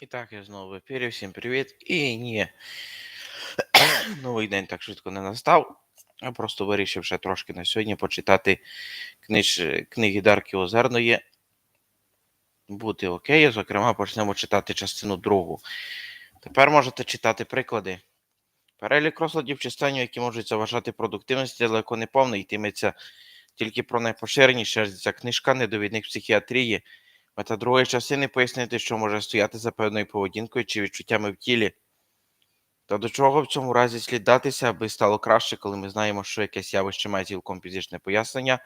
І так, я знову в ефірі. Всім привіт. І ні. Новий день так швидко не настав. Я просто вирішив ще трошки на сьогодні почитати книж... книги Дарки Озерної. Бути окей. Зокрема, почнемо читати частину другу. Тепер можете читати приклади. Перелік розкладів чи станів, які можуть заважати продуктивності, далеко не повний, йтиметься тільки про найпоширеніше. Ця книжка недовідник психіатрії. Мета другої частини пояснити, що може стояти за певною поведінкою чи відчуттями в тілі. Та до чого в цьому разі слід датися, аби стало краще, коли ми знаємо, що якесь явище має цілком фізичне пояснення.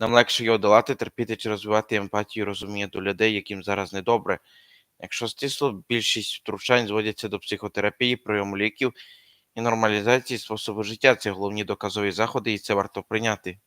Нам легше його долати, терпіти чи розвивати емпатію і розуміння до людей, яким зараз недобре. Якщо стисло, більшість втручань зводяться до психотерапії, прийому ліків і нормалізації способу життя. Це головні доказові заходи, і це варто прийняти.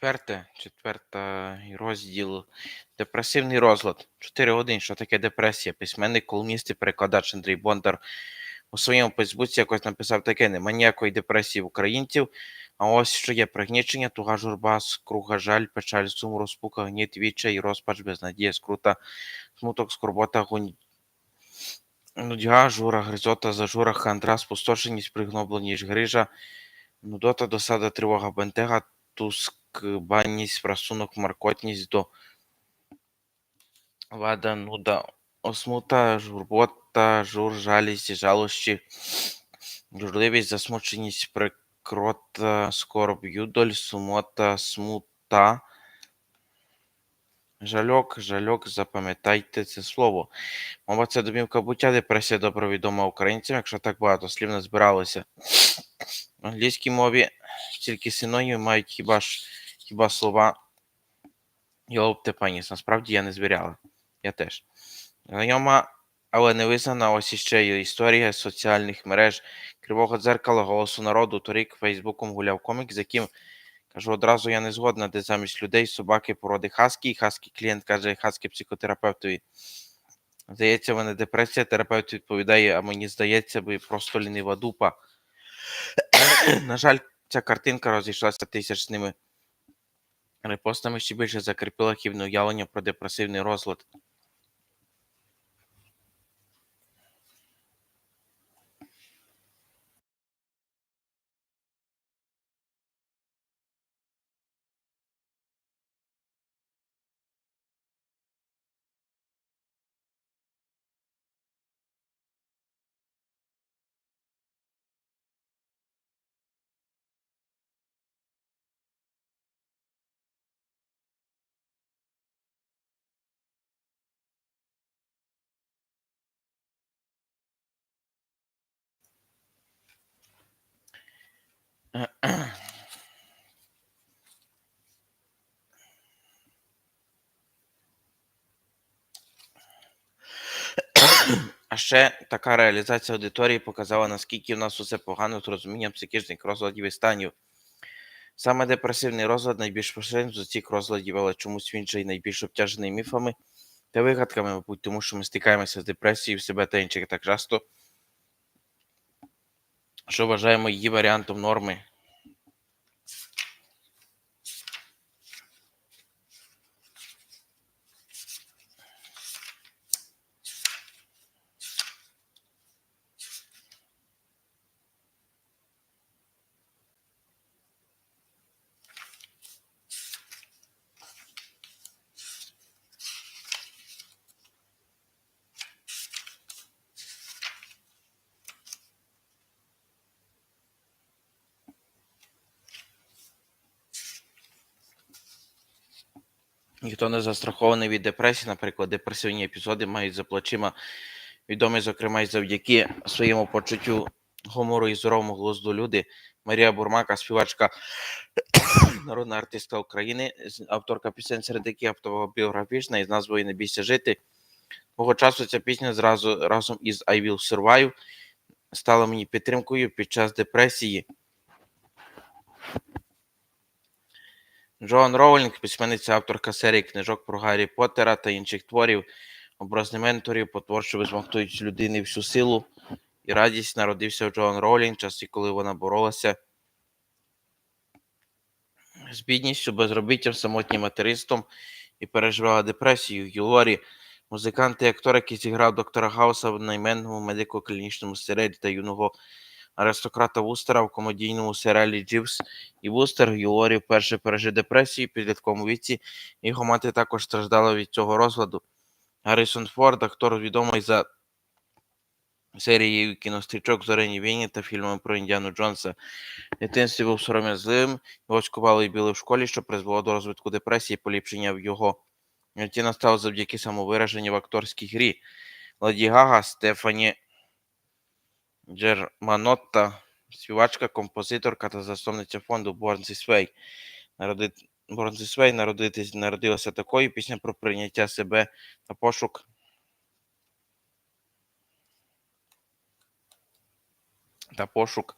Четверте, четвертий розділ. Депресивний розлад. 4.1. Що таке депресія? Письменник, колумніст і перекладач Андрій Бондар у своєму Фейсбуці якось написав таке: нема ніякої депресії в українців. А ось що є пригнічення, туга журба, скруга, жаль, печаль, сум, розпука, гніт, відчай, розпач, безнадія, скрута, смуток, скорбота, гонь. Нудьга, жура, гризота, зажура, хандра, спустошеність, пригнобленість, грижа, нудота, досада, тривога, бентега, тускбанність, просунок, маркотність до вада, нуда, осмута, журбота, жур, жалість, жалощі, журливість, засмученість, прикрота, скорб, юдоль, сумота, смута. Жальок, жальок, запам'ятайте це слово. Мова це домівка буття, депресія добре відома українцям, якщо так багато слів не. В англійській мові стільки синонімів мають хіба ж хіба слова Йолоптепаніс. Насправді я не звіряла. Я теж. Знайома, але не визнана ось іще історія соціальних мереж Кривого дзеркала, голосу народу. Торік Фейсбуком гуляв комік, з яким кажу одразу я не згодна, де замість людей собаки породи Хаскі, і Хаскі клієнт каже Хаскі психотерапевтові. Здається, в мене депресія, терапевт відповідає, а мені здається, ви просто лінива дупа. На жаль, ця картинка розійшлася тисячними репостами, ще більше закріпила хібне уявлення про депресивний розлад. А ще така реалізація аудиторії показала, наскільки в нас усе погано з розумінням психічних розладів і станів. Саме депресивний розлад найбільш поширений з цих розладів, але чомусь він же й найбільш обтяжений міфами та вигадками, мабуть, тому що ми стикаємося з депресією в себе та інших так часто, що вважаємо її варіантом норми. Ніхто не застрахований від депресії, наприклад, депресивні епізоди мають за плечима відомі, зокрема, і завдяки своєму почуттю гумору і здоровому глузду люди. Марія Бурмака, співачка, народна артистка України, авторка пісень, серед яких автобіографічна із назвою Не бійся жити. Мого часу ця пісня зразу разом із I Will Survive стала мені підтримкою під час депресії. Джоан Роулінг, письменниця авторка серії книжок про Гаррі Поттера та інших творів, образи менторів потворчо висмоктують з людини всю силу і радість народився у Джоан Ролінг, часи, коли вона боролася з бідністю, безробіттям, самотнім материнством і переживала депресію. Юлорі, музикант і актор, який зіграв доктора Хауса в найменному медико-клінічному серіалі та юного аристократа Вустера в комедійному серіалі Дживс і Вустер. Юлорі вперше пережив депресію в підлітковому віці. Його мати також страждала від цього розладу. Гаррісон Форд, актор відомий за серією кінострічок Зорені війні та фільмами про Індіану Джонса. В дитинстві був сором'язливим, його скували і біли в школі, що призвело до розвитку депресії поліпшення в його. житті настало завдяки самовираженню в акторській грі. Леді Гага, Стефані Джерманотта, співачка, композиторка та засновниця фонду Born This Way. Народи... Born This Way народитись, народилася такою пісня про прийняття себе та пошук та пошук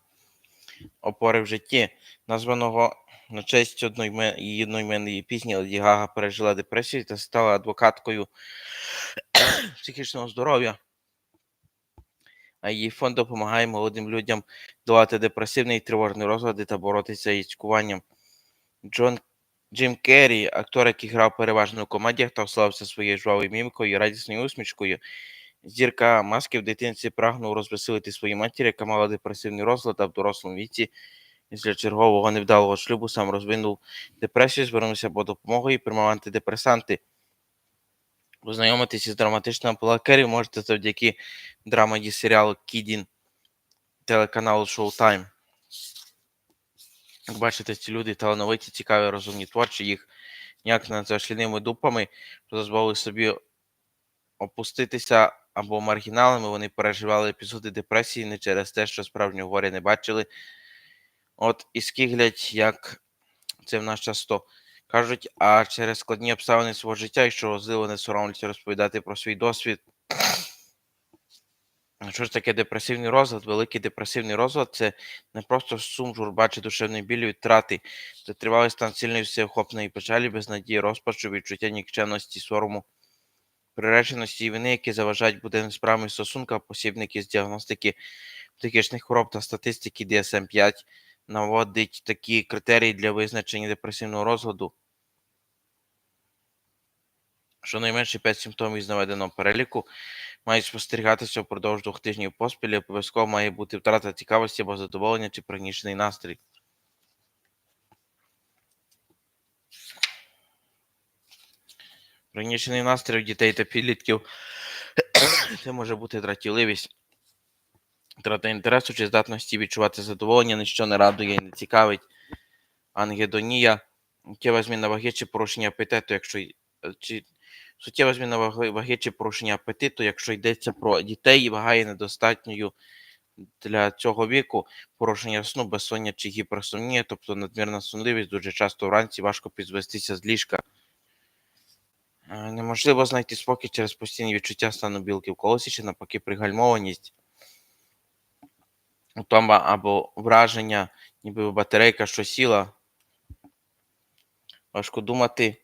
опори в житті, названого на честь одноімен... одноіменної пісні Леді Гага пережила депресію та стала адвокаткою психічного здоров'я. Її фонд допомагає молодим людям долати депресивний і тривожний розлади та боротися із цькуванням. Джон Джим Керрі, актор, який грав переважно у комедіях та славився своєю жвавою мімікою і радісною усмішкою. Зірка маски в дитинстві прагнув розвеселити свою матір, яка мала депресивний розлад, а в дорослому віці після чергового невдалого шлюбу сам розвинув депресію, звернувся по допомогу і приймав антидепресанти. Познайомитися з драматичним Керрі можете завдяки драмаді серіалу Кідін телеканалу Showtime. Як бачите, ці люди талановиті, цікаві, розумні, творчі, їх ніяк не за шліними дупами, дозволили собі опуститися або маргіналами. Вони переживали епізоди депресії не через те, що справжнього горя не бачили. От і скиглять, як це в нас часто кажуть, а через складні обставини свого життя, якщо розливо не соромляться розповідати про свій досвід. Що ж таке депресивний розлад? Великий депресивний розлад це не просто сум, журба чи душевний біль від втрати. Це тривалий стан сильної всеохопної печалі, безнадії, розпачу, відчуття нікчемності, сорому, приреченості і вини, які заважають буденним справам і стосункам, посібники з діагностики психічних хвороб та статистики DSM-5 наводить такі критерії для визначення депресивного розладу. Щонайменше 5 симптомів із наведеного переліку мають спостерігатися впродовж двох тижнів поспіль, і обов'язково має бути втрата цікавості або задоволення чи пригнічений настрій. Пригнічений настрій у дітей та підлітків це може бути дратівливість, втрата інтересу чи здатності відчувати задоволення, ніщо не радує і не цікавить, ангедонія, суттєва зміна ваги чи порушення апетиту, якщо чи суттєва зміна ваги, ваги чи порушення апетиту, якщо йдеться про дітей, вага є недостатньою для цього віку, порушення сну, безсоння чи гіперсомнія, тобто надмірна сонливість, дуже часто вранці важко підзвестися з ліжка. Е, Неможливо знайти спокій через постійні відчуття стану білки в колосі чи навпаки пригальмованість, утома або враження, ніби батарейка, що сіла. Важко думати.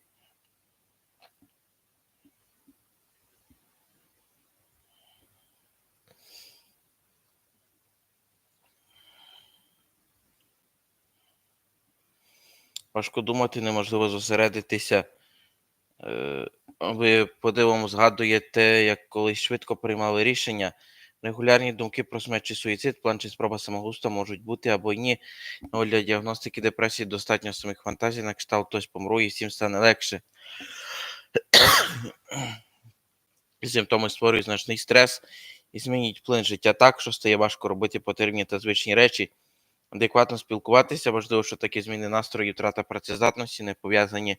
Важко думати, неможливо зосередитися. Е, Ви по-дивому згадуєте, як колись швидко приймали рішення. Регулярні думки про смерть чи суїцид, план чи спроба самогубства можуть бути або ні. Але для діагностики депресії достатньо самих фантазій, на кшталт хтось помру і всім стане легше. Симптоми створюють значний стрес і змінюють вплин життя так, що стає важко робити потрібні та звичні речі. Адекватно спілкуватися, важливо, що такі зміни настрою, втрата працездатності не пов'язані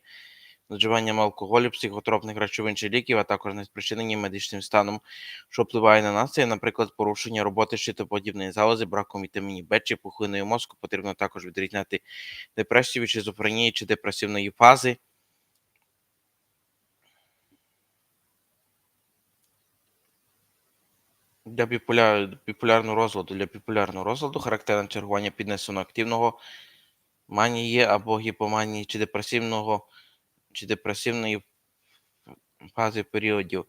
з вживанням алкоголю, психотропних речовин чи ліків, а також не спричинені медичним станом, що впливає на настрій, наприклад, порушення роботи щитоподібної залози, браком вітамінів Б чи пухлиною мозку. Потрібно також відрізняти депресію шизофренії чи депресивної фази. Для біполя... біполярного розладу для біполярного розладу характерне чергування піднесено активного манії або гіпоманії чи депресивного чи депресивної фази періодів.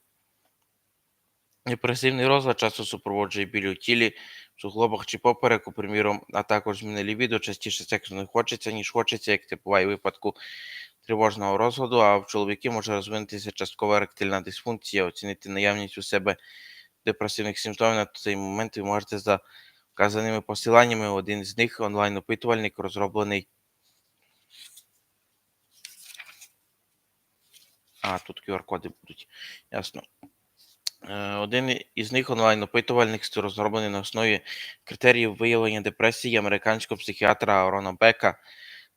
Депресивний розлад часто супроводжує біль у тілі, в суглобах чи попереку, приміром, а також зміни лібідо, частіше сексу не хочеться, ніж хочеться, як це буває у випадку тривожного розладу, а в чоловіків може розвинутися часткова еректильна дисфункція, оцінити наявність у себе депресивних симптомів на цей момент ви можете за вказаними посиланнями. Один з них онлайн-опитувальник, розроблений. А, тут QR-коди будуть. Ясно. Е, Один із них онлайн-опитувальник розроблений на основі критеріїв виявлення депресії американського психіатра Арона Бека.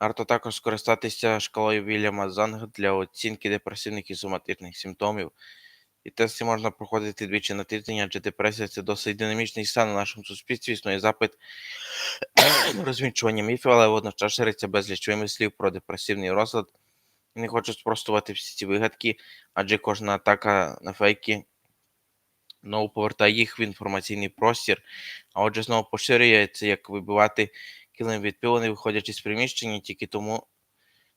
Варто також скористатися шкалою Вільяма Занга для оцінки депресивних і соматичних симптомів. І тести можна проходити двічі на тиждень, адже депресія це досить динамічний стан у нашому суспільстві. Існує запит на міфів, але водночас шириться безліч вимислів про депресивний розлад. Не хочу спростувати всі ці вигадки, адже кожна атака на фейки знову повертає їх в інформаційний простір, а отже, знову поширює це, як вибивати килим від пива, не виходячи з приміщення, тільки тому,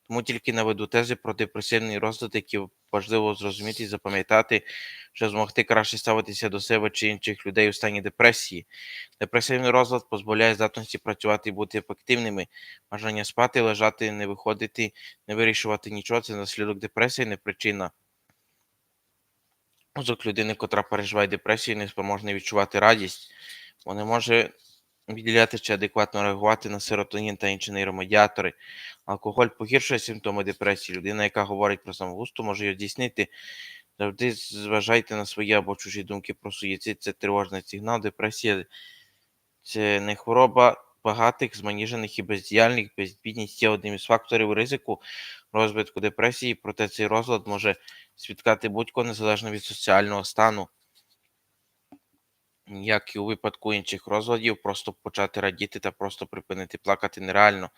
тому тільки наведу тези про депресивний розлад, які важливо зрозуміти і запам'ятати, щоб змогти краще ставитися до себе чи інших людей у стані депресії. Депресивний розлад позбавляє здатності працювати і бути ефективними. Бажання спати, лежати, не виходити, не вирішувати нічого це наслідок депресії, не причина. Мозок людини, котра переживає депресію, не спроможний відчувати радість, бо може відділяти чи адекватно реагувати на серотонін та інші нейромедіатори. Алкоголь погіршує симптоми депресії. Людина, яка говорить про самогусту, може її здійснити. Завжди зважайте на свої або чужі думки про суїцид. Це тривожний сигнал. Депресія це не хвороба багатих, зманіжених і бездіяльних. Безбідність є одним із факторів ризику розвитку депресії, проте цей розлад може свідкати будь-кого незалежно від соціального стану. Як і у випадку інших розладів, просто почати радіти та просто припинити плакати нереально.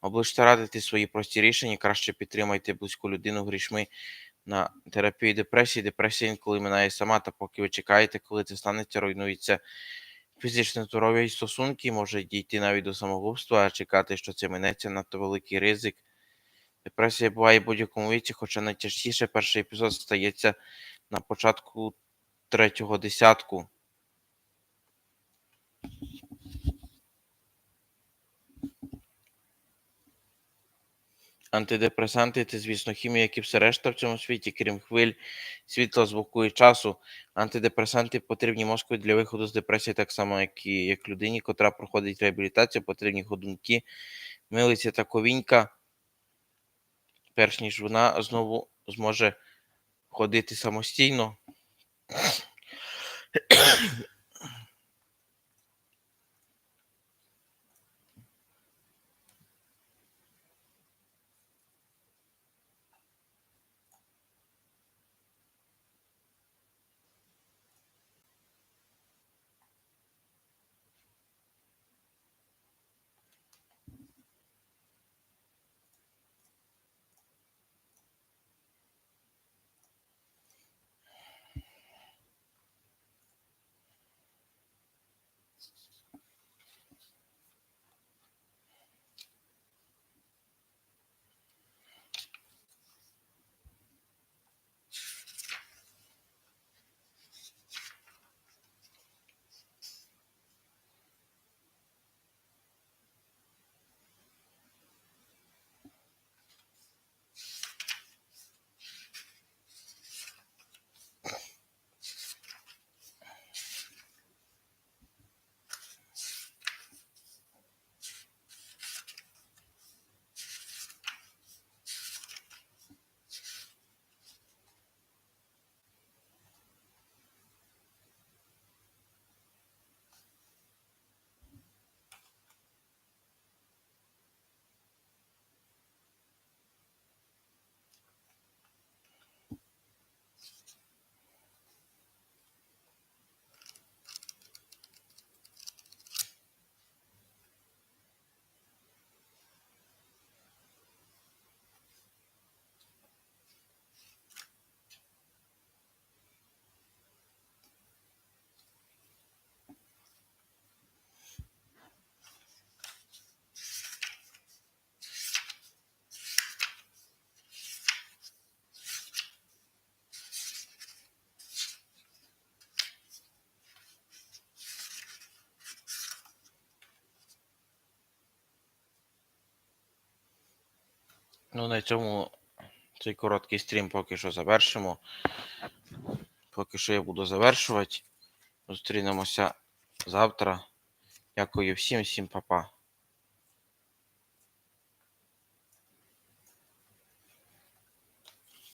Обличте радити свої прості рішення, краще підтримайте близьку людину грішми на терапію депресії. Депресія інколи минає сама, та поки ви чекаєте, коли це станеться, руйнується фізичне здоров'я і стосунки, може дійти навіть до самогубства, а чекати, що це минеться, надто великий ризик. Депресія буває в будь-якому віці, хоча найчастіше перший епізод стається на початку третього десятку. Антидепресанти це, звісно, хімія, як і все решта в цьому світі, крім хвиль, світла, звуку і часу. Антидепресанти потрібні мозку для виходу з депресії, так само, як і як людині, котра проходить реабілітацію, потрібні ходунки, милиця та ковінька, перш ніж вона знову зможе ходити самостійно. Ну, на цьому цей короткий стрім поки що завершимо. Поки що я буду завершувати. Зустрінемося завтра. Дякую всім, всім па-па.